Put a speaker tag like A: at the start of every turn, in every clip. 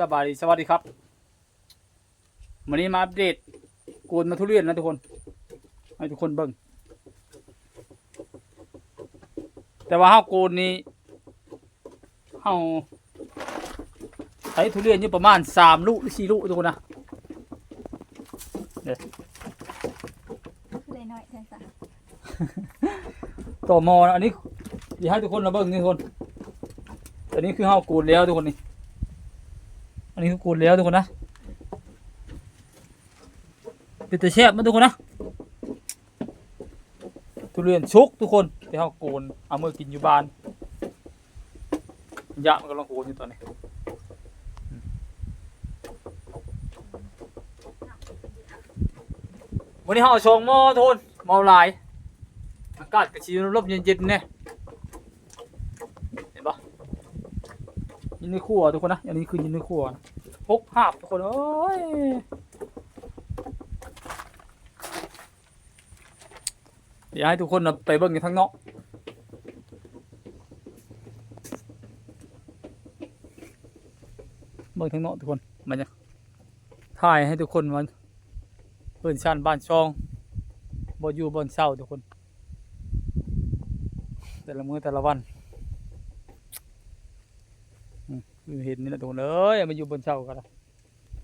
A: สบายดีสวัสดีครับวันนี้มาอัปเดตโกนมาทุเรียนนะทุกคน ให้ทุกคนเบิ่งแต่ว่าเฮาโกนนี้เฮาใช้ทุเรียนอยู่ประมาณสามลูกหรือสี่ลูกทุกคนนะ
B: คือได้น้อยแท้ซะ
A: ต่อมอนะอันนี้อยากให้ทุกคนมาเบิ่งนี่ทุกคนอันนี้คือเฮาโกนแล้วทุกคนนี่อั นนี้คือโกนแล้วทุกคนนะเป็นตัวแช่บมันทุกคนนะทุเรียนชุกทุกคนที่เฮาโกนเอามือกินอยู่บ้านยะมันกำลังโกนอยู่ตอนนี้วันนี้เฮาเอชงหม้อทุนหม้อลายอากาศกระชีลมเย็นๆเนี่ยเห็นปะยินในครัวทุกคนนะอันนี้คือยินในครัวนะ พกภาพทุกคนโอ้ยเดี๋ยวให้ทุกคนไปเบิ่งกันทั้งนอกเบิ่งทั้งนอกทุกคนมันจะถ่ายให้ทุกคนมันเปิดชั้นบ้านช่องบ่อยู่บนเศร้าทุกคน แต่ละมื้อแต่ละวันอืมคือ เห็นนี่แหละทุกคนเอ้ยมาอยู่บนเสากันละ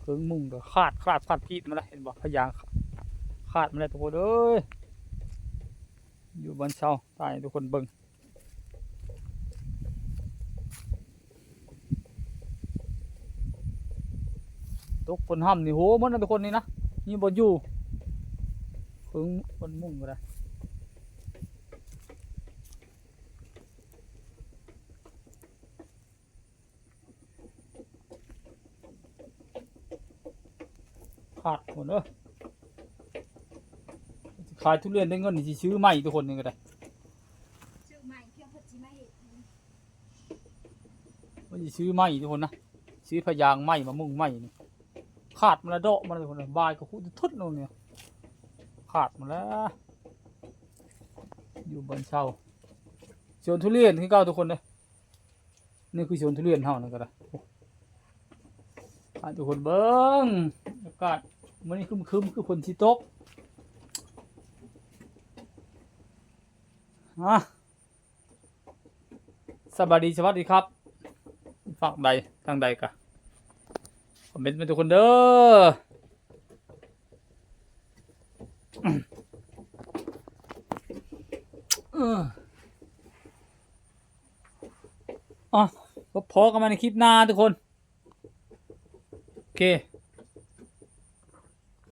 A: เครื่องมุ่งก็ขาดขาดขาดพีดมาล้วเห็นบ่พยางขาดมาล้วทุกคนเอ้ยอยู่บนเสาตายทุกคนเบิ่งตกคนห้ำนี่โหมันนะทุกคนนี่นะนี่บนอยู่เครื่งบนมุ่งก็ได้ ขาดหมดเนอขายทุเรียนได้เงินนี่สิซื้อใหม่ทุกคนนี่ก็ได้
B: ชื่อใหม่เพียงเพิ่นสิมาเฮ็ด
A: ว่าสิซื้อใหม่ทุกคนนะซื้อพยางใหม่มามุ่งใหม่นี่ขาดมาแล้วเดะมาแล้วทุกคนนะบายก็คุดทุดลงเนี่ยขาดมาแล้วอยู่บนเช่าสวนทุเรียนที่เก้าทุกคนเลยนี่คือสวนทุเรียนเฮานั่นก็ได้ทุกคนเบิ้งอากาศ มันนี่คึมๆคือฝนที่ตกอะสวัสดีสวัสดีครับฝั่งใดทางใดกะคอมเมนต์มาทุกคนเด้อเอออะพอกันมาในคลิปหน้าทุกคน โอเค